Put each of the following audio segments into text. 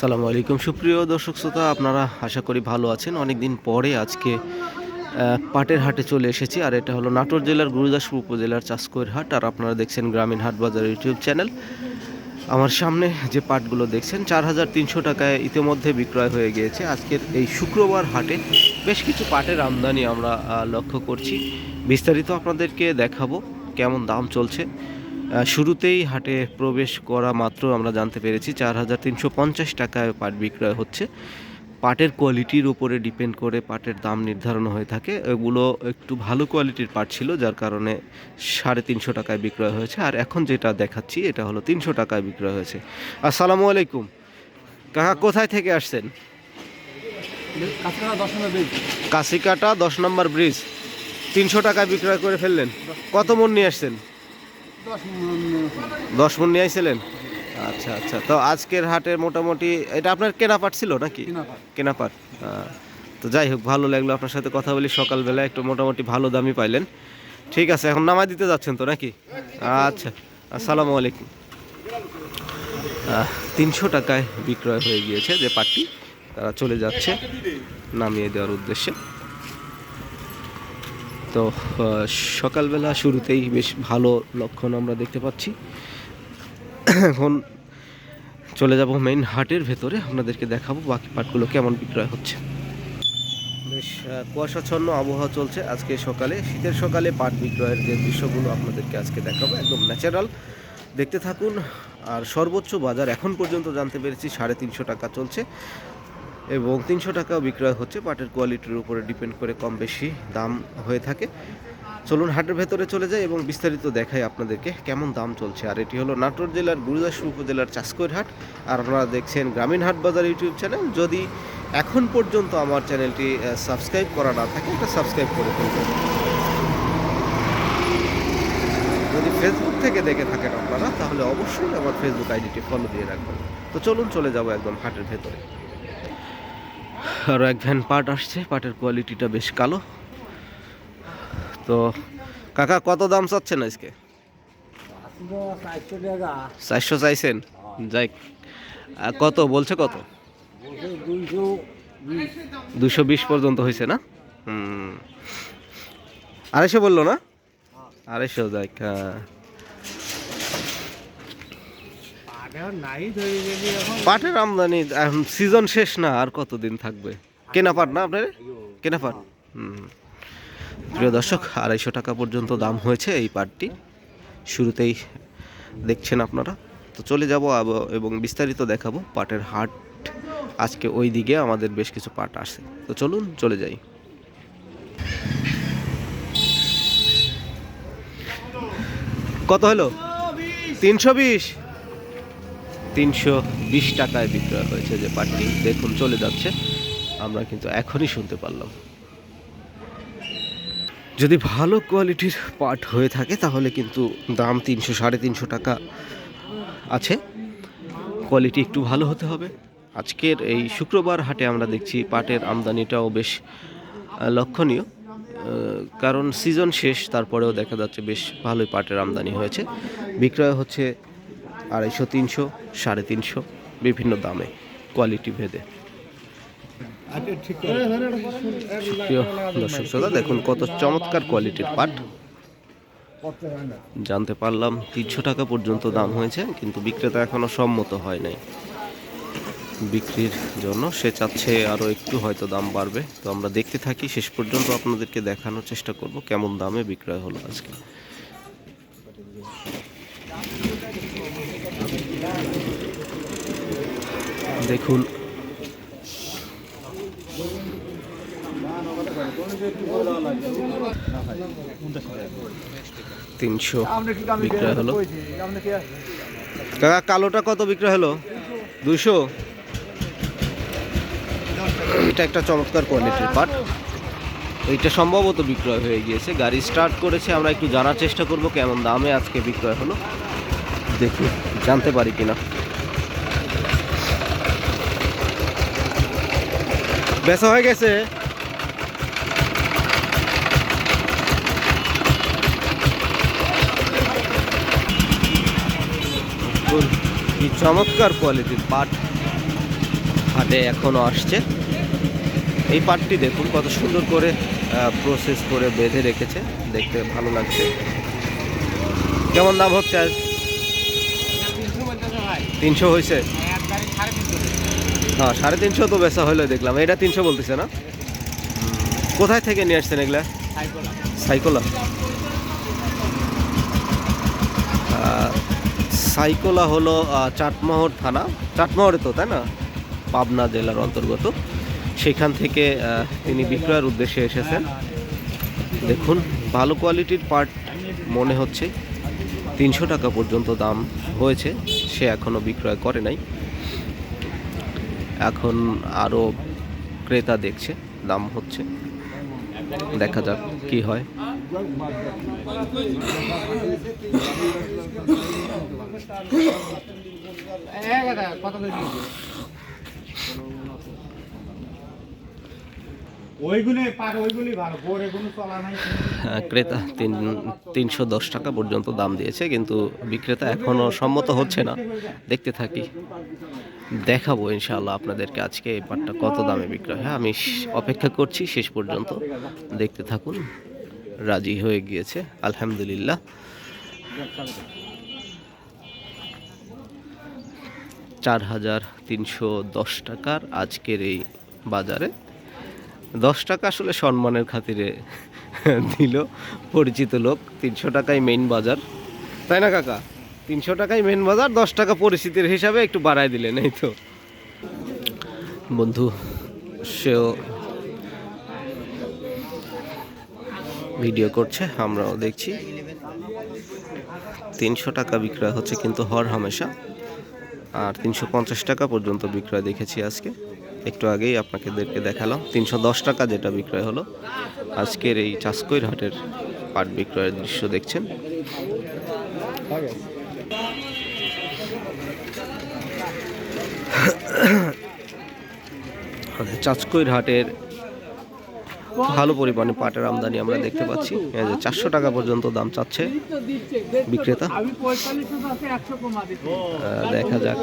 আসসালামু আলাইকুম। সুপ্রিয় দর্শক শ্রোতা, আপনারা আশা করি ভালো আছেন। অনেক দিন পরে আজকে পাটের হাটে চলে এসেছি, আর এটা হলো নাটোর জেলার গুরুদাসপুর উপজেলার চাষকৈর হাট আর আপনারা দেখছেন গ্রামীণ হাট বাজার ইউটিউব চ্যানেল। আমার সামনে যে পাটগুলো দেখছেন, চার হাজার তিনশো টাকায় ইতিমধ্যে বিক্রয় হয়ে গিয়েছে। আজকের এই শুক্রবার হাটে বেশ কিছু পাটের আমদানি আমরা লক্ষ্য করছি। বিস্তারিত আপনাদেরকে দেখাবো, কেমন দাম চলছে। শুরুতেই হাটে প্রবেশ করা মাত্র আমরা জানতে পেরেছি চার হাজার তিনশো পঞ্চাশ টাকায় পাট বিক্রয় হচ্ছে। পাটের কোয়ালিটির উপরে ডিপেন্ড করে পাটের দাম নির্ধারণ হয়ে থাকে। এগুলো একটু ভালো কোয়ালিটির পাট ছিল যার কারণে সাড়ে তিনশো টাকায় বিক্রয় হয়েছে। আর এখন যেটা দেখাচ্ছি এটা হলো তিনশো টাকায় বিক্রয় হয়েছে। আসসালামু আলাইকুম। কাকা কোথায় থেকে আসছেন? কাশিকাটা দশ নম্বর ব্রিজ তিনশো টাকায় বিক্রয় করে ফেললেন। কত মন নিয়ে আসছেন? দশ মন নিয়ে আসছিলেন আচ্ছা আচ্ছা। তো আজকের হাটের মোটামুটি এটা আপনার কেনাপাট ছিল নাকি? কিনা পাট। কেনা পাট। আহ, তো যাই হোক ভালো লাগল আপনার সাথে কথা বলি সকালবেলা একটু মোটামুটি ভালো দামই পাইলেন। ঠিক আছে এখন নামাই দিতে যাচ্ছেন তো নাকি? আচ্ছা আসসালামু আলাইকুম। তিনশো টাকায় বিক্রয় হয়ে গিয়েছে যে পাটটি। তারা চলে যাচ্ছে নামিয়ে দেওয়ার উদ্দেশ্যে। তো সকালবেলা শুরুতেই বেশ ভালো লক্ষণ আমরা দেখতে পাচ্ছি। এখন চলে যাব মেইন হাটের ভেতরে, আপনাদেরকে দেখাবো বাকি পাটগুলো কেমন বিক্রয় হচ্ছে। বেশ কুয়াশাচ্ছন্ন আবহাওয়া চলছে আজকে সকালে। শীতের সকালে পাট বিক্রয়ের যে দৃশ্যগুলো আপনাদেরকে আজকে দেখাবো, একদম ন্যাচারাল দেখতে থাকুন, আর সর্বোচ্চ বাজার এখন পর্যন্ত জানতে পেরেছি সাড়ে তিনশো টাকা চলছে। এবং তিনশো টাকাও বিক্রয় হচ্ছে, পাটের কোয়ালিটির উপরে ডিপেন্ড করে কম বেশি দাম হয়ে থাকে। চলুন হাটের ভেতরে চলে যাই এবং বিস্তারিত দেখাই আপনাদেরকে কেমন দাম চলছে। আর এটি হলো নাটোর জেলার গুরুদাসপুর উপজেলার চাষকৈর হাট। আর আপনারা দেখছেন গ্রামীণ হাট বাজার ইউটিউব চ্যানেল। যদি এখন পর্যন্ত আমার চ্যানেলটি সাবস্ক্রাইব করা না থাকে এটা সাবস্ক্রাইব করে ফেলবেন। যদি ফেসবুক থেকে দেখে থাকেন আপনারা, তাহলে অবশ্যই আমার ফেসবুক আইডিটি ফলো দিয়ে রাখবেন। তো চলুন চলে যাব একদম হাটের ভেতরে। আরও এক ভ্যান পাট আসছে পাটের কোয়ালিটিটা বেশ কালো। তো কাকা, কত দাম চাচ্ছেন আজকে? চারশো চাইছেন? যাই কত? বলছে কত? দুশো বিশ পর্যন্ত হয়েছে না? হুম। আড়াইশো বলল না? আড়াইশো যাই হ্যাঁ নাই ধরে গেলি এখন পাটের আমদানি সিজন শেষ না, আর কতদিন থাকবে? কেনা পাট না আপনার? কেনা পাট? প্রিয় দর্শক, আড়াইশো টাকা পর্যন্ত দাম হয়েছে এই পাটটি। শুরুতেই দেখছেন আপনারা। তো চলে যাব এবং বিস্তারিত দেখাবো পাটের হাট। আজকে ওই দিকে আমাদের বেশ কিছু পাট আসে। তো চলুন, চলে যাই। কত হলো? তিনশো বিশ। তিনশো বিশ টাকায় বিক্রয় হয়েছে যে পাটটি। দেখুন, চলে যাচ্ছে। আমরা কিন্তু এখনই শুনতে পারলাম। যদি ভালো কোয়ালিটির পাট হয়ে থাকে, তাহলে কিন্তু দাম তিনশো, সাড়ে তিনশো টাকা আছে। কোয়ালিটি একটু ভালো হতে হবে। আজকের এই শুক্রবার হাটে আমরা দেখছি পাটের আমদানিটাও বেশ লক্ষণীয় কারণ সিজন শেষ, তারপরেও দেখা যাচ্ছে বেশ ভালোই পাটের আমদানি হয়েছে। বিক্রয় হচ্ছে আড়াইশো, তিনশো, সাড়ে তিনশো, বিভিন্ন দামে কোয়ালিটি ভেদে। দর্শক শ্রোতা, দেখুন কত চমৎকার কোয়ালিটির পাট। জানতে পারলাম তিনশো টাকা পর্যন্ত দাম হয়েছে, কিন্তু বিক্রেতা এখনও সম্মত হয় নাই। বিক্রির জন্য সে চাচ্ছে আরও একটু, হয়তো দাম বাড়বে। তো আমরা দেখতে থাকি, শেষ পর্যন্ত আপনাদেরকে দেখানোর চেষ্টা করব কেমন দামে বিক্রয় হলো আজকে। দেখুন। তিনশো বিক্রয় হলো। কাকা, কালোটা কত বিক্রয় হলো? দুশো এটা একটা চমৎকার কোয়ালিটির পাট এইটা সম্ভবত বিক্রয় হয়ে গিয়েছে। গাড়ি স্টার্ট করেছে, আমরা একটু জানার চেষ্টা করব কেমন দামে আজকে বিক্রয় হলো। দেখি জানতে পারি কিনা। বেচা হয়ে গেছে। কি চমৎকার কোয়ালিটির পাট। হাটে এখনও আসছে। এই পাটটি দেখুন, কত সুন্দর করে প্রসেস করে বেঁধে রেখেছে। দেখতে ভালো লাগছে। কেমন দাম হচ্ছে আজ? তিনশো হয়েছে? হ্যাঁ সাড়ে তিনশো তো বেচা হলো দেখলাম। এটা তিনশো বলতেছে না? কোথায় থেকে নিয়ে আসছেন এগুলা? সাইকোলা। সাইকোলা হলো চাটমোহর থানা। চাটমোহরে তো, তাই না? পাবনা জেলার অন্তর্গত। সেখান থেকে তিনি বিক্রয়ের উদ্দেশ্যে এসেছেন। দেখুন, ভালো কোয়ালিটির পার্ট মনে হচ্ছে। তিনশো টাকা পর্যন্ত দাম হয়েছে, সে এখনও বিক্রয় করে নাই। এখন আরও ক্রেতা দেখছে, দাম হচ্ছে। দেখা যাক কি হয়। কত করে দিয়েছে ওইগুলি পার ওইগুলি ভালো বোর এগুলো চলা নাই আহ, ক্রেতা তিন তিনশো দশ টাকা পর্যন্ত দাম দিয়েছে, কিন্তু বিক্রেতা এখনও সম্মত হচ্ছে না। দেখতে থাকি। দেখাবো ইনশাআল্লাহ আপনাদেরকে আজকে এই পাটটা কত দামে বিক্রয় হয়। আমি অপেক্ষা করছি শেষ পর্যন্ত। দেখতে থাকুন। রাজি হয়ে গিয়েছে। আলহামদুলিল্লাহ। চার হাজার তিনশো দশ টাকার আজকের এই বাজারে দশ টাকা আসলে সম্মানের খাতিরে দিল পরিচিত লোক। তিনশো টাকাই মেইন বাজার। তাই না, কাকা? তিনশো টাকাই মেইন বাজার, দশ টাকা পরিস্থিতির হিসাবে একটু বাড়ায় দিলেন, এই তো। বন্ধু, সেও ভিডিও করছে, আমরাও দেখছি। তিনশো টাকা বিক্রয় হচ্ছে কিন্তু হর হামেশা। আর তিনশো পঞ্চাশ টাকা পর্যন্ত বিক্রয় দেখেছি আজকে। একটু আগেই আপনাদেরকে দেখালাম। তিনশো দশ টাকা যেটা বিক্রয় হলো। আজকের এই চাষকৈর হাটের পাট বিক্রয়ের দৃশ্য দেখছেন। চাঁচকৈর হাটের ভালো পরিমাণে পাটের আমদানি আমরা দেখতে পাচ্ছি। চারশো টাকা পর্যন্ত দাম চাচ্ছে বিক্রেতা। দেখা যাক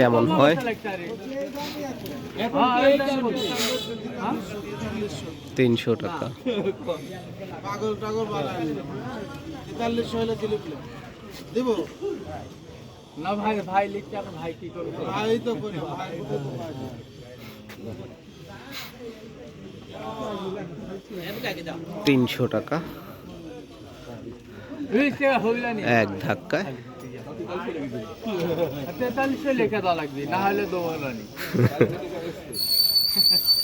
কেমন হয়। তিনশো টাকা। ভাই ভাই ভাই কি ভাই তো করি ভাই তিনশো টাকা। এক ধাক্কায়। তেতাল্লিশে লিখে দেওয়া লাগবে না হলে দেবো